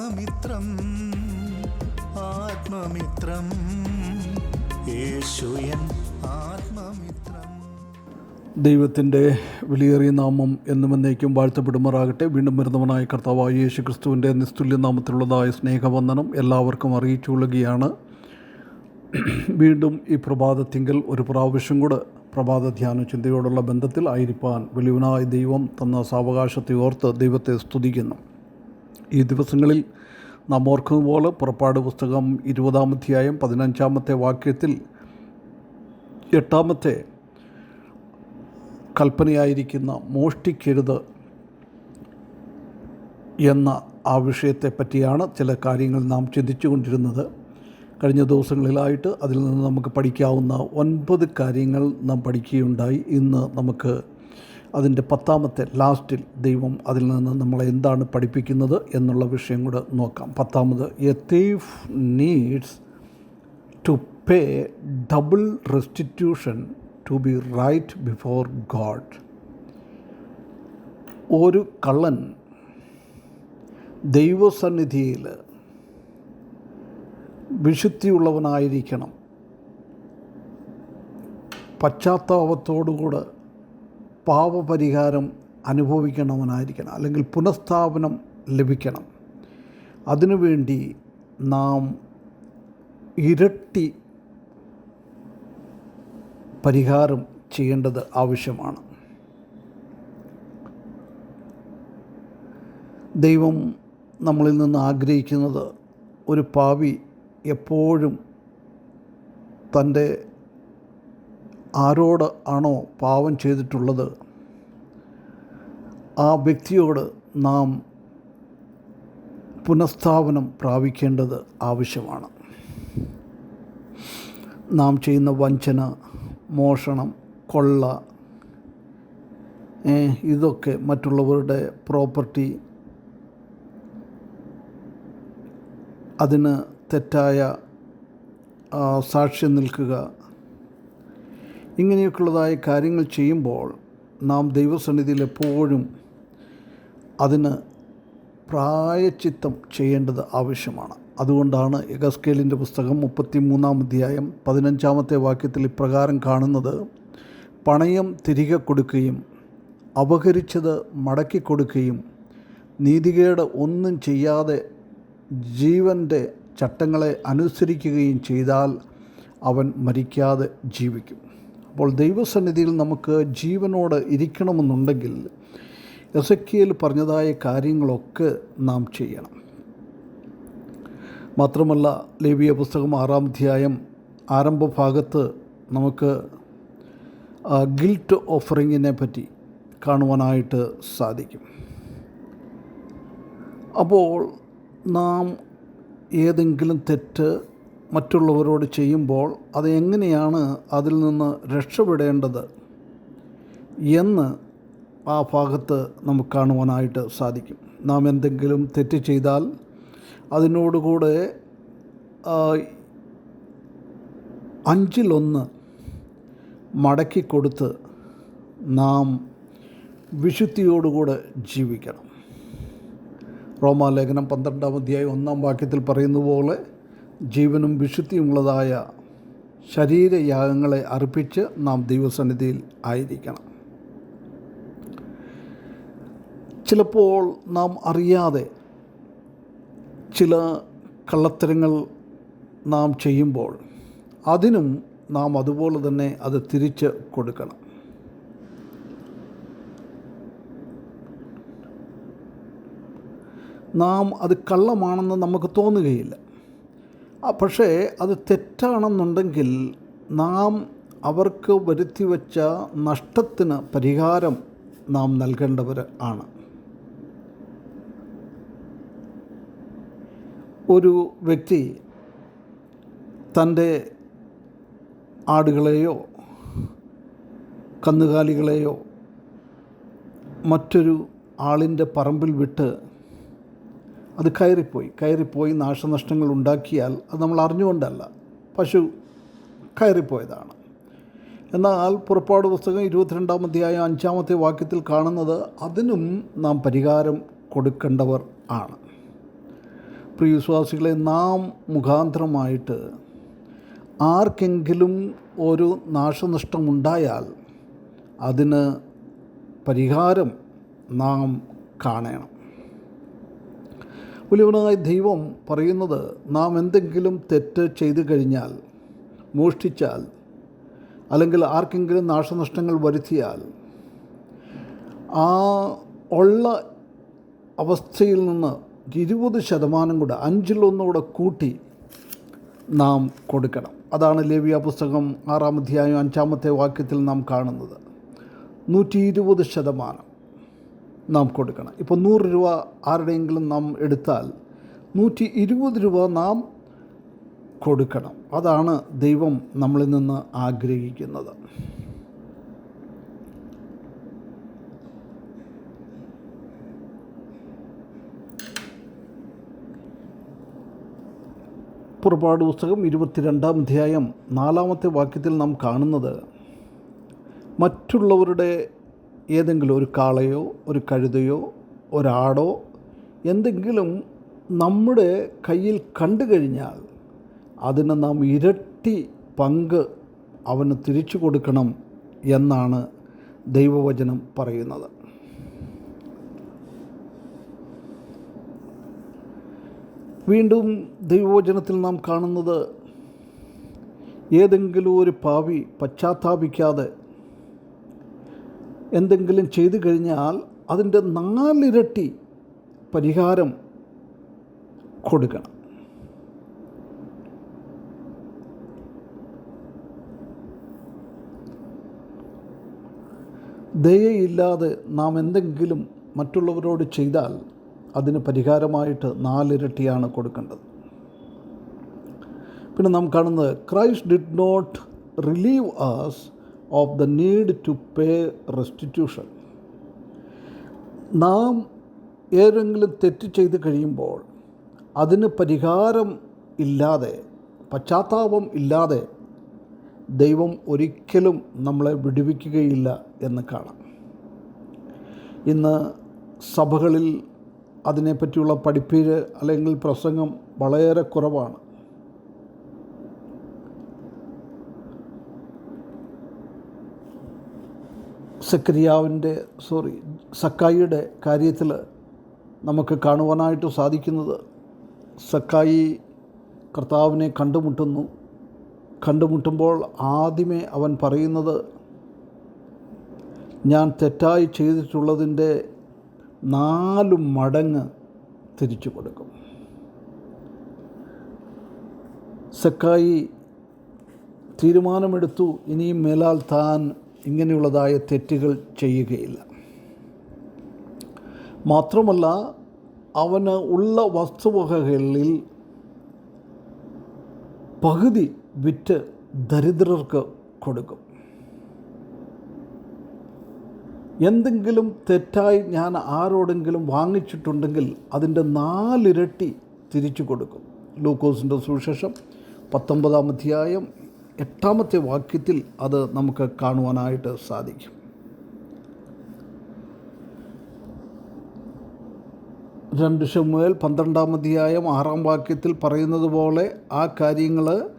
ആത്മമിത്രം ആത്മമിത്രം. യേശുയൻ ആത്മമിത്രം. ദൈവത്തിന്റെ വിലയേറിയ നാമം എന്നും എന്നേക്കും വാഴ്ത്തപ്പെടുമാറാകട്ടെ. വീണ്ടും വരുന്നവനായ കർത്താവായ യേശു ക്രിസ്തുവിന്റെ നിസ്തുല്യ നാമത്തിലുള്ളതായ സ്നേഹവന്ദനം എല്ലാവർക്കും അറിയിച്ചുകൊള്ളുകയാണ് വീണ്ടും ഈ പ്രഭാതത്തിങ്കൽ ഒരു പ്രാവശ്യം കൂടെ പ്രഭാത ധ്യാന ചിന്തയോടുള്ള ബന്ധത്തിൽ ആയിരിക്കാൻ വലിയവനായ ദൈവം തന്ന സാവകാശത്തെ ഓർത്ത് ദൈവത്തെ സ്തുതിക്കുന്നു. ഈ ദിവസങ്ങളിൽ നാം ഓർക്കുന്നത് പോലെ പുറപ്പാട് പുസ്തകം ഇരുപതാം അധ്യായം പതിനഞ്ചാമത്തെ വാക്യത്തിൽ എട്ടാമത്തെ കൽപ്പനയായിരിക്കുന്ന മോഷ്ടിക്കരുത് എന്ന ആ വിഷയത്തെ പറ്റിയാണ് ചില കാര്യങ്ങൾ നാം ചിന്തിച്ചു കൊണ്ടിരുന്നത് കഴിഞ്ഞ ദിവസങ്ങളിലായിട്ട് അതിൽ നിന്ന് നമുക്ക് പഠിക്കാവുന്ന ഒൻപത് കാര്യങ്ങൾ നാം പഠിക്കുകയുണ്ടായി. ഇന്ന് നമുക്ക് അതിന്റെ പത്താമത്തെ ലാസ്റ്റിൽ ദൈവം അതിൽ നിന്ന് നമ്മളെ എന്താണ് പഠിപ്പിക്കുന്നത് എന്നുള്ള വിഷയം കൂടെ നോക്കാം. പത്താമത് a thief needs to pay double restitution to be right before God ഒരു കള്ളൻ ദൈവസന്നിധിയിൽ വിശുദ്ധിയുള്ളവനായിരിക്കണം. പശ്ചാത്താപത്തോടുകൂടെ പാപപരിഹാരം അനുഭവിക്കണവനായിരിക്കണം അല്ലെങ്കിൽ പുനഃസ്ഥാപനം ലഭിക്കണം. അതിനുവേണ്ടി നാം ഇരട്ടി പരിഹാരം ചെയ്യേണ്ടത് ആവശ്യമാണ്. ദൈവം നമ്മളിൽ നിന്ന് ആഗ്രഹിക്കുന്നത് ഒരു പാവി എപ്പോഴും തന്റെ ആരോട് ആണോ പാവം ചെയ്തിട്ടുള്ളത്? ആ വ്യക്തിയോട് നാം പുനഃസ്ഥാപനം പ്രാപിക്കേണ്ടത് ആവശ്യമാണ്. നാം ചെയ്യുന്ന വഞ്ചന മോഷണം കൊള്ള ഇതൊക്കെ മറ്റുള്ളവരുടെ പ്രോപ്പർട്ടി അതിന് തെറ്റായ സാക്ഷ്യം നിൽക്കുക ഇങ്ങനെയൊക്കെയുള്ളതായ കാര്യങ്ങൾ ചെയ്യുമ്പോൾ നാം ദൈവസന്നിധിയിൽ എപ്പോഴും അതിന് പ്രായച്ചിത്തം ചെയ്യേണ്ടത് ആവശ്യമാണ്. അതുകൊണ്ടാണ് എഗസ്കേലിന്റെ പുസ്തകം മുപ്പത്തി മൂന്നാം അധ്യായം പതിനഞ്ചാമത്തെ വാക്യത്തിൽ ഇപ്രകാരം കാണുന്നത് പണയം തിരികെ കൊടുക്കുകയും അപഹരിച്ചത് മടക്കി കൊടുക്കുകയും നീതികേട് ഒന്നും ചെയ്യാതെ ജീവന്റെ ചട്ടങ്ങളെ അനുസരിക്കുകയും ചെയ്താൽ അവൻ മരിക്കാതെ ജീവിക്കും. അപ്പോൾ ദൈവസന്നിധിയിൽ നമുക്ക് ജീവനോട് ഇരിക്കണമെന്നുണ്ടെങ്കിൽ എസക്കിയൽ പറഞ്ഞതായ കാര്യങ്ങളൊക്കെ നാം ചെയ്യണം. മാത്രമല്ല ലേവിയ പുസ്തകം ആറാം അധ്യായം ആരംഭ ഭാഗത്ത് നമുക്ക് ഗിൽറ്റ് ഓഫറിങ്ങിനെ പറ്റി കാണുവാനായിട്ട് സാധിക്കും. അപ്പോൾ നാം ഏതെങ്കിലും തെറ്റ് മറ്റുള്ളവരോട് ചെയ്യുമ്പോൾ അത് എങ്ങനെയാണ് അതിൽ നിന്ന് രക്ഷപ്പെടേണ്ടത് എന്ന് ആ ഭാഗത്ത് നമുക്ക് കാണുവാനായിട്ട് സാധിക്കും. നാം എന്തെങ്കിലും തെറ്റ് ചെയ്താൽ അതിനോടുകൂടെ അഞ്ചിലൊന്ന് മടക്കി കൊടുത്ത് നാം വിശുദ്ധിയോടുകൂടെ ജീവിക്കണം. റോമാലേഖനം പന്ത്രണ്ടാം അധ്യായം ഒന്നാം വാക്യത്തിൽ പറയുന്ന പോലെ ജീവനും വിശുദ്ധിയുമുള്ളതായ ശരീരയാഗങ്ങളെ അർപ്പിച്ച് നാം ദൈവസന്നിധിയിൽ ആയിരിക്കണം. ചിലപ്പോൾ നാം അറിയാതെ ചില കള്ളത്തരങ്ങൾ നാം ചെയ്യുമ്പോൾ അതിനും നാം അതുപോലെ തന്നെ അത് തിരിച്ച് കൊടുക്കണം. നാം അത് കള്ളമാണെന്ന് നമുക്ക് തോന്നുകയില്ല. പക്ഷേ അത് തെറ്റാണെന്നുണ്ടെങ്കിൽ നാം അവർക്ക് വരുത്തി വച്ച നഷ്ടത്തിന് പരിഹാരം നാം നൽകേണ്ടവർ ആണ്. ഒരു വ്യക്തി തന്റെ ആടുകളെയോ കന്നുകാലികളെയോ മറ്റൊരു ആളിന്റെ പറമ്പിൽ വിട്ട് അത് കയറിപ്പോയി. കയറിപ്പോയി നാശനഷ്ടങ്ങൾ ഉണ്ടാക്കിയാൽ അത് നമ്മൾ അറിഞ്ഞുകൊണ്ടല്ല. പശു കയറിപ്പോയതാണ്. എന്നാൽ പുറപ്പാട് പുസ്തകം ഇരുപത്തിരണ്ടാം അധ്യായം അഞ്ചാമത്തെ വാക്യത്തിൽ കാണുന്നത് അതിനും നാം പരിഹാരം കൊടുക്കേണ്ടവർ ആണ്. പ്രിയ വിശ്വാസികളെ നാം മുഖാന്തരമായിട്ട് ആർക്കെങ്കിലും ഒരു നാശനഷ്ടമുണ്ടായാൽ അതിന് പരിഹാരം നാം കാണണം. വലിയവനായ ദൈവം പറയുന്നത് നാം എന്തെങ്കിലും തെറ്റ് ചെയ്തു കഴിഞ്ഞാൽ മോഷ്ടിച്ചാൽ അല്ലെങ്കിൽ ആർക്കെങ്കിലും നാശനഷ്ടങ്ങൾ വരുത്തിയാൽ ആ ഉള്ള അവസ്ഥയിൽ നിന്ന് ഇരുപത് ശതമാനം കൂടെ അഞ്ചിലൊന്നുകൂടെ കൂട്ടി നാം കൊടുക്കണം. അതാണ് ലേവിയ പുസ്തകം ആറാം അധ്യായം അഞ്ചാമത്തെ വാക്യത്തിൽ നാം കാണുന്നത്. നൂറ്റി ഇരുപത് ശതമാനം. നാം കൊടുക്കണം. ഇപ്പോൾ നൂറ് രൂപ ആരുടെയെങ്കിലും നാം എടുത്താൽ നൂറ്റി ഇരുപത് രൂപ നാം കൊടുക്കണം. അതാണ് ദൈവം നമ്മളിൽ നിന്ന് ആഗ്രഹിക്കുന്നത്. പുറപ്പാട് പുസ്തകം ഇരുപത്തിരണ്ടാം അധ്യായം നാലാമത്തെ വാക്യത്തിൽ നാം കാണുന്നത് മറ്റുള്ളവരുടെ ഏതെങ്കിലും ഒരു കാളയോ ഒരു കഴുതയോ ഒരാടോ എന്തെങ്കിലും നമ്മുടെ കയ്യിൽ കണ്ടു കഴിഞ്ഞാൽ അതിന് നാം ഇരട്ടി പങ്ക് അവന് തിരിച്ചു കൊടുക്കണം എന്നാണ് ദൈവവചനം പറയുന്നത്. വീണ്ടും ദൈവവചനത്തിൽ നാം കാണുന്നത് ഏതെങ്കിലും ഒരു പാവി പശ്ചാത്താപിക്കാതെ എന്തെങ്കിലും ചെയ്തു കഴിഞ്ഞാൽ അതിന്റെ നാലിരട്ടി പരിഹാരം കൊടുക്കണം. ദയയില്ലാതെ നാം എന്തെങ്കിലും മറ്റുള്ളവരോട് ചെയ്താൽ അതിന് പരിഹാരമായിട്ട് നാലിരട്ടിയാണ് കൊടുക്കേണ്ടത്. പിന്നെ നാം കാണുന്നത് Christ did not relieve us of the need to pay restitution നാം ഏതെങ്കിലും തെറ്റ് ചെയ്ത് കഴിയുമ്പോൾ അതിന് പരിഹാരം ഇല്ലാതെ പശ്ചാത്താപം ഇല്ലാതെ ദൈവം ഒരിക്കലും നമ്മളെ വിടുവിക്കുകയില്ല എന്ന് കാണാം. ഇന്ന് സഭകളിൽ അതിനെപ്പറ്റിയുള്ള പഠിപ്പീര് അല്ലെങ്കിൽ പ്രസംഗം വളരെ കുറവാണ്. സക്രിയാവിന്റെ സോറി സക്കായിയുടെ കാര്യത്തിൽ നമുക്ക് കാണുവാനായിട്ട് സാധിക്കുന്നത് സക്കായി കർത്താവിനെ കണ്ടുമുട്ടുന്നു. കണ്ടുമുട്ടുമ്പോൾ ആദ്യമേ അവൻ പറയുന്നത് ഞാൻ തെറ്റായി ചെയ്തിട്ടുള്ളതിന്റെ നാല് മടങ്ങ് തിരിച്ചു കൊടുക്കും. സക്കായി തീരുമാനമെടുത്തു ഇനിയും മേലാൽ താൻ ഇങ്ങനെയുള്ളതായ തെറ്റുകൾ ചെയ്യുകയില്ല. മാത്രമല്ല അവന് ഉള്ള വസ്തുവകകളിൽ പകുതി വിറ്റ് ദരിദ്രർക്ക് കൊടുക്കും. എന്തെങ്കിലും തെറ്റായി ഞാൻ ആരോടെങ്കിലും വാങ്ങിച്ചിട്ടുണ്ടെങ്കിൽ അതിന്റെ നാലിരട്ടി തിരിച്ചു കൊടുക്കും. ലൂക്കോസിന്റെ സുവിശേഷം പത്തൊമ്പതാം അധ്യായം എട്ടാമത്തെ വാക്യത്തിൽ അത് നമുക്ക് കാണുവാനായിട്ട് സാധിക്കും. രണ്ട് ഷമുവേൽ പന്ത്രണ്ടാം അധ്യായം ആറാം വാക്യത്തിൽ പറയുന്നത് പോലെ ആ കാര്യങ്ങൾ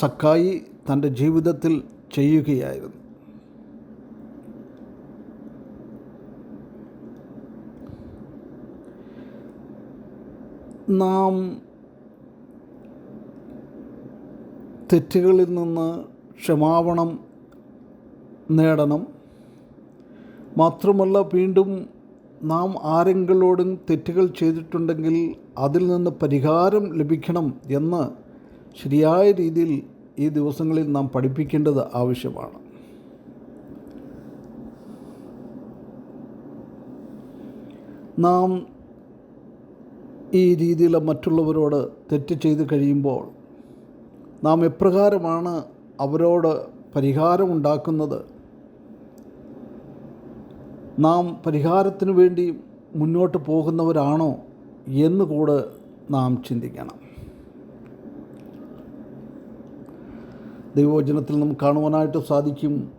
സക്കായി തന്റെ ജീവിതത്തിൽ ചെയ്യുകയായിരുന്നു. നാം തെറ്റുകളിൽ നിന്ന് ക്ഷമാപണം നേടണം. മാത്രമല്ല വീണ്ടും നാം ആരെങ്കിലോടും തെറ്റുകൾ ചെയ്തിട്ടുണ്ടെങ്കിൽ അതിൽ നിന്ന് പരിഹാരം ലഭിക്കണം എന്ന് ശരിയായ രീതിയിൽ ഈ ദിവസങ്ങളിൽ നാം പഠിപ്പിക്കേണ്ടത് ആവശ്യമാണ്. നാം ഈ രീതിയിൽ മറ്റുള്ളവരോട് തെറ്റ് ചെയ്ത് കഴിയുമ്പോൾ നാം എപ്രകാരമാണ് അവരോട് പരിഹാരമുണ്ടാക്കുന്നത്? നാം പരിഹാരത്തിന് വേണ്ടി മുന്നോട്ട് പോകുന്നവരാണോ എന്ന് കൂടെ നാം ചിന്തിക്കണം. ദൈവവചനത്തിൽ നമുക്ക് കാണുവാനായിട്ട് സാധിക്കും.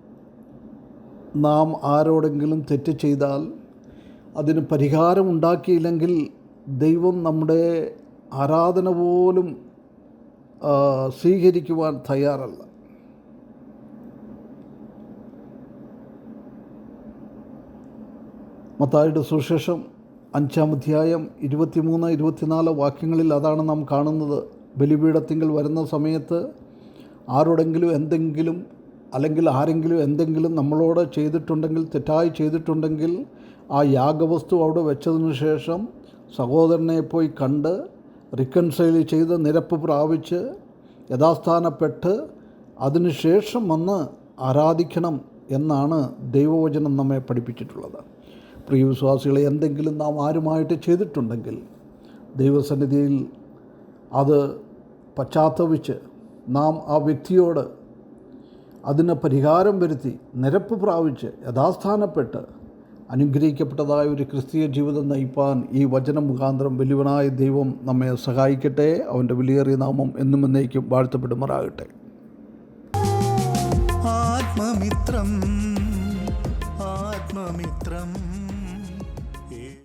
നാം ആരോടെങ്കിലും തെറ്റ് ചെയ്താൽ അതിന് പരിഹാരം ഉണ്ടാക്കിയില്ലെങ്കിൽ ദൈവം നമ്മുടെ ആരാധന പോലും സ്വീകരിക്കുവാൻ തയ്യാറല്ല. മത്തായുടെ സുശേഷം അഞ്ചാം അധ്യായം ഇരുപത്തിമൂന്ന് ഇരുപത്തിനാല് വാക്യങ്ങളിൽ അതാണ് നാം കാണുന്നത്. ബലിപീഠത്തിങ്കിൽ വരുന്ന സമയത്ത് ആരോടെങ്കിലും എന്തെങ്കിലും അല്ലെങ്കിൽ ആരെങ്കിലും എന്തെങ്കിലും നമ്മളോട് ചെയ്തിട്ടുണ്ടെങ്കിൽ തെറ്റായി ചെയ്തിട്ടുണ്ടെങ്കിൽ ആ യാഗവസ്തു അവിടെ വെച്ചതിന് ശേഷം സഹോദരനെ പോയി കണ്ട് റിക്കൺസൈൽ ചെയ്ത് നിരപ്പ് പ്രാപിച്ച് യഥാസ്ഥാനപ്പെട്ട് അതിനുശേഷം വന്ന് ആരാധിക്കണം എന്നാണ് ദൈവവചനം നമ്മെ പഠിപ്പിച്ചിട്ടുള്ളത്. പ്രിയ വിശ്വാസികളെ എന്തെങ്കിലും നാം ആരുമായിട്ട് ചെയ്തിട്ടുണ്ടെങ്കിൽ ദൈവസന്നിധിയിൽ അത് പശ്ചാത്തപിച്ച് നാം ആ വ്യക്തിയോട് അതിന് പരിഹാരം വരുത്തി നിരപ്പ് പ്രാപിച്ച് യഥാസ്ഥാനപ്പെട്ട് അനുഗ്രഹിക്കപ്പെട്ടതായ ഒരു ക്രിസ്തീയ ജീവിതം നയിപ്പാൻ ഈ വചനം മുഖാന്തരം വലുവനായ ദൈവം നമ്മെ സഹായിക്കട്ടെ. അവന്റെ വിലയേറിയ നാമം എന്നും എന്നേക്കും വാഴ്ത്തപ്പെടുമാറാകട്ടെ. ആത്മമിത്രം ആത്മമിത്രം.